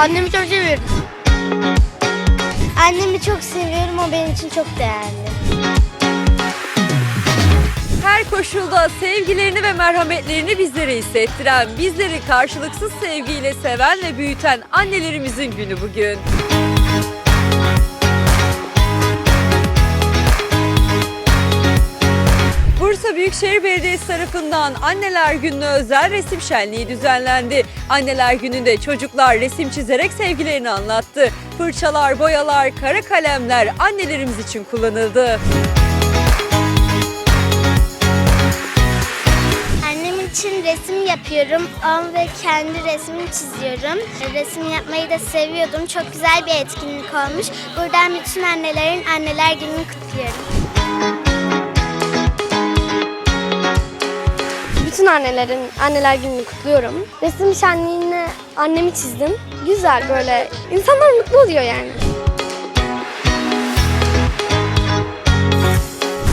Annemi çok seviyorum. Annemi çok seviyorum. O benim için çok değerli. Her koşulda sevgilerini ve merhametlerini bizlere hissettiren, bizleri karşılıksız sevgiyle seven ve büyüten annelerimizin günü bugün. Bursa Büyükşehir Belediyesi tarafından Anneler Günü'ne özel resim şenliği düzenlendi. Anneler Günü'nde çocuklar resim çizerek sevgilerini anlattı. Fırçalar, boyalar, kara kalemler annelerimiz için kullanıldı. Annem için resim yapıyorum. Onun ve kendi resmini çiziyorum. Resim yapmayı da seviyordum. Çok güzel bir etkinlik olmuş. Buradan bütün annelerin anneler gününü kutluyorum. Bütün annelerin anneler gününü kutluyorum. Resim şenliğine annemi çizdim. Güzel böyle. İnsanlar mutlu oluyor yani.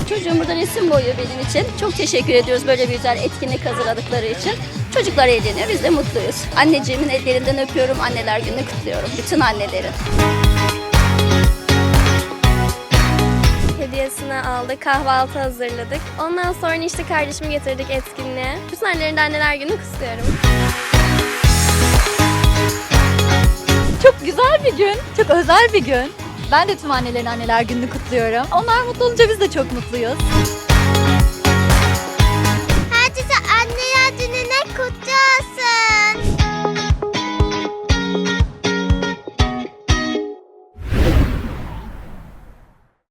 Çocuğum burada resim boyuyor benim için. Çok teşekkür ediyoruz böyle bir güzel etkinlik hazırladıkları için. Çocuklar eğleniyor, biz de mutluyuz. Anneciğimin ellerinden öpüyorum, anneler gününü kutluyorum. Bütün annelerin. Hediyesini aldık, kahvaltı hazırladık. Ondan sonra işte kardeşimi getirdik etkinliğe. Bütün annelerin de anneler gününü kutluyorum. Çok güzel bir gün, çok özel bir gün. Ben de tüm annelerin anneler gününü kutluyorum. Onlar mutlu olunca biz de çok mutluyuz.